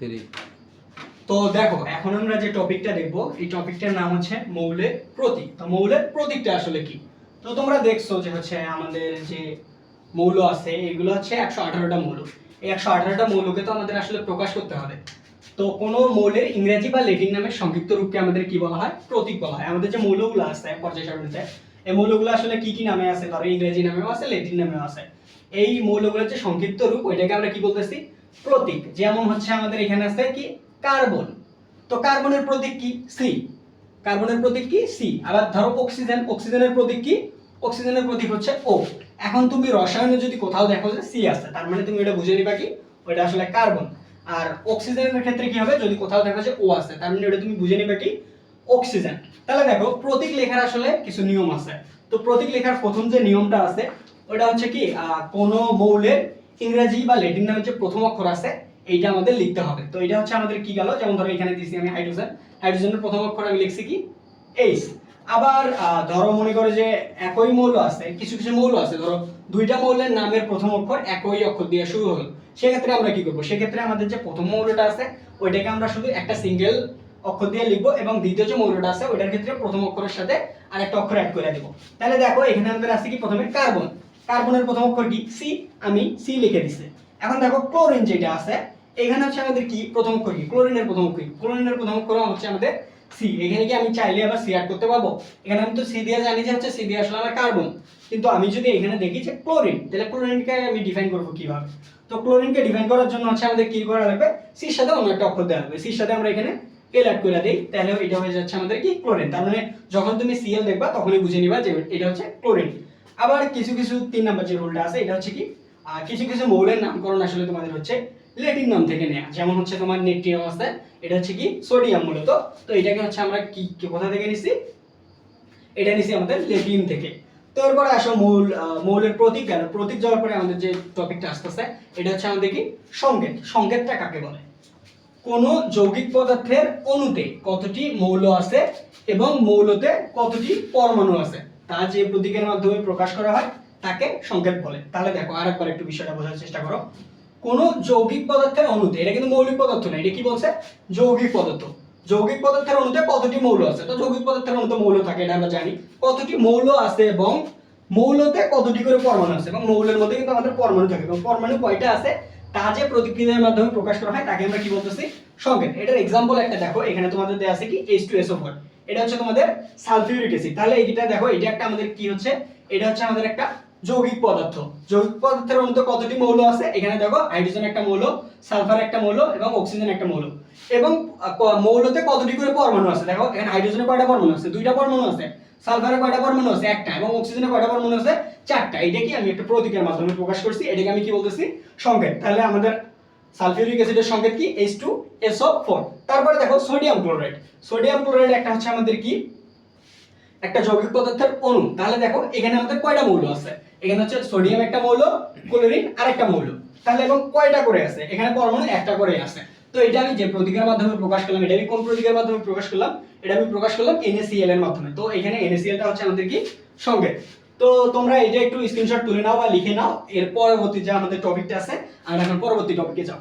Three তো দেখো, এখন আমরা যে টপিকটা দেখব, এই টপিকটার নাম হচ্ছে মৌলের প্রতীক। তো মৌলের প্রতীকটা আসলে কি? তো তোমরা দেখছ যে হচ্ছে আমাদের যে মৌল আছে, এগুলো হচ্ছে একশো আঠারোটা মৌল। এই একশো আঠারোটা মৌলকে তো আমাদের আসলে প্রকাশ করতে হবে। তো কোনো মৌলের ইংরেজি বা ল্যাটিন নামের সংক্ষিপ্ত রূপকে আমাদের কি বলা হয়? প্রতীক বলা হয়। আমাদের যে মৌলগুলো আছে পর্যায় সারণীতে এই মৌলগুলো আসলে কি কি নামে আছে? ধরো ইংরেজি নামেও আছে ল্যাটিন নামেও আছে। এই মৌলগুলোর যে সংক্ষিপ্ত রূপ, ওইটাকে আমরা কি বলতেছি? প্রতীক, যেমন হচ্ছে আমাদের এখানে আছে কি? কার্বন। তো কার্বনের প্রতীক কি? সি কার্বনের প্রতীক কি? সি আবার ধরো অক্সিজেন অক্সিজেনের প্রতীক কি? অক্সিজেনের প্রতীক হচ্ছে ও এখন তুমি রসায়নে যদি কোথাও দেখো যে সি আছে, তার মানে তুমি এটা বুঝে নিবা কি? ওটা আসলে কার্বন। আর অক্সিজেনের ক্ষেত্রে কি হবে? যদি কোথাও দেখো যে ও আছে, তার মানে ওটা তুমি বুঝে নিবা কি? অক্সিজেন তাহলে দেখো, প্রতীক লেখার আসলে কিছু নিয়ম আছে। তো প্রতীক লেখার প্রথম যে নিয়মটা আছে ওটা হচ্ছে কি? কোনো মৌলের ইংরেজি বা ল্যাটিন নামের যে প্রথম অক্ষর আছে, এইটা আমাদের লিখতে হবে। তো এটা হচ্ছে আমাদের কি গেল? যেমন ধরো এখানে দিছি আমি হাইড্রোজেন হাইড্রোজেনের প্রথম অক্ষর আমি লিখছি কি? এইচ আবার ধরো মনে করে যে একই মৌল আছে, কিছু কিছু মৌল আছে, ধরো দুইটা মৌলের নামের প্রথম অক্ষর একই অক্ষর দিয়ে শুরু হলো। সেক্ষেত্রে আমরা কি করব? সেক্ষেত্রে আমাদের যে প্রথম মৌলটা আছে, ওইটাকে আমরা শুধু একটা সিঙ্গেল অক্ষর দিয়ে লিখব এবং দ্বিতীয় যে মৌলটা আছে, ওইটার ক্ষেত্রে প্রথম অক্ষরের সাথে আরেকটা অক্ষর অ্যাড করে দেবো। তাহলে দেখো, এখানে আমাদের আছে কি প্রথমে কার্বন কার্বনের প্রথম অক্ষর কি? সি আমি সি লিখে দিছি। এখন দেখো ক্লোরিন যেটা আছে, এখানে হচ্ছে আমাদের কি? প্রথম অক্ষর কি? ক্লোরিনের প্রথম অক্ষর ক্লোরিনের প্রথম অক্ষর হচ্ছে আমাদের সি এখানে কি আমি চাইলে আবার সি অ্যাড করতে পারব? এখানে আমি তো সি দিয়ে জানি যে হচ্ছে সি দিয়ে আসলে আমার কার্বন কিন্তু আমি যদি এখানে দেখি যে ক্লোরিন তাহলে ক্লোরিনকে আমি ডিফাইন করব কীভাবে? তো ক্লোরিনকে ডিফাইন করার জন্য হচ্ছে আমাদের কি করা লাগবে? সির সাথে অন্য একটা অক্ষর দেওয়া লাগবে। সির সাথে আমরা এখানে এল অ্যাড করে দিই, তাহলে এটা হয়ে যাচ্ছে আমাদের কি? ক্লোরিন তার মানে যখন তুমি সিএল দেখবা, তখনই বুঝে নিবা যে এটা হচ্ছে ক্লোরিন আবার কিছু কিছু তিন নাম্বার যে রুলটা আছে, এটা হচ্ছে কি? কিছু কিছু মৌলের নামকরণ আসলে তোমাদের হচ্ছে ল্যাটিন নাম থেকে নেওয়া যেমন হচ্ছে তোমার নেট্রিয়াম আছে এটা হচ্ছে কি? সোডিয়াম মূলত। তো এটাকে হচ্ছে আমরা কি কোথা থেকে নিছি? এটা নিছি আমাদের ল্যাটিন থেকে। তো এরপরে আসো মৌল মৌলের প্রতীক গেল প্রতীক যাওয়ার পরে আমাদের যে টপিকটা আসতেছে, এটা হচ্ছে আমাদের কি? সংকেত। সংকেতটা কাকে বলে? কোন যৌগিক পদার্থের অণুতে কতটি মৌল আছে এবং মৌলতে কতটি পরমাণু আছে? তা যে প্রতীকের মাধ্যমে প্রকাশ করা হয়, তাকে সংকেত বলে। তাহলে দেখো, আরেকবার একটু বিষয়টা বোঝার চেষ্টা করো। কোন যৌগিক পদার্থের অণুতে, এটা কিন্তু মৌলিক পদার্থ না, এটা কি বলছে? যৌগিক পদার্থ। যৌগিক পদার্থের অণুতে কতটি মৌল আছে? তো যৌগিক পদার্থের অণুতে মৌল থাকে, এটা আমরা জানি। কতটি মৌল আছে এবং মৌলতে কতটি করে পরমাণু আছে? এবং মৌলের মধ্যে কিন্তু আমাদের পরমাণু থাকে। এবং পরমাণু কয়টা আছে? তা যে প্রতিক্রিয়ার মাধ্যমে প্রকাশ করা হয়, তাকে আমরা কি বলতেছি? সংকেত। এটার এক্সাম্পল একটা দেখো, এখানে তোমাদের দেয়া আছে কি? H2SO4 এটা হচ্ছে তোমাদের সালফিউরিক অ্যাসিড। তাহলে এইটা দেখো এটা একটা আমাদের কি হচ্ছে? এটা হচ্ছে আমাদের একটা যৌগিক পদার্থ। যৌগিক পদার্থের মধ্যে কতটি মৌল আছে? এখানে দেখো, হাইড্রোজেন একটা মৌল, সালফার একটা মৌল এবং অক্সিজেন একটা মৌল। এবং মৌলতে কতটি করে পরমাণু আছে? দেখো, এখানে হাইড্রোজেনে কয়টা পরমাণু আছে? দুইটা পরমাণু আছে। সালফারে কয়টা পরমাণু আছে? একটা। এবং অক্সিজেনে কয়টা পরমাণু আছে? চারটা। এটা কি? আমি একটা প্রতীকের মাধ্যমে প্রকাশ করছি। এটাকে আমি কি বলতেছি? সংকেত। তাহলে আমাদের সালফিউরিক অ্যাসিডের সংকেত কি? H2SO4 তারপরে দেখো সোডিয়াম ক্লোরাইড। সোডিয়াম ক্লোরাইড একটা হচ্ছে আমাদের কি? একটা যৌগিক পদার্থের অণু। তাহলে দেখো, এখানে আমাদের কয়টা মৌল আছে? এখানে হচ্ছে সোডিয়াম একটা মৌল, ক্লোরিন আরেকটা মৌল। তাহলে এবং কয়টা করে আছে? এখানে পরমাণু একটা করে আছে। তো এটা আমি যে প্রতীকের মাধ্যমে প্রকাশ করলাম, এটা আমি কোন প্রতীকের মাধ্যমে প্রকাশ করলাম? এটা আমি প্রকাশ করলাম NaCl এর মাধ্যমে। তো এখানে NaCl টা হচ্ছে আমাদের কি? সংকেত। তো তোমরা এটা একটু স্ক্রিনশট তুলে নাও বা লিখে নাও। এর পরবর্তী যে আমাদের টপিকটা আছে, আমরা এখন পরবর্তী টপিকে যাব।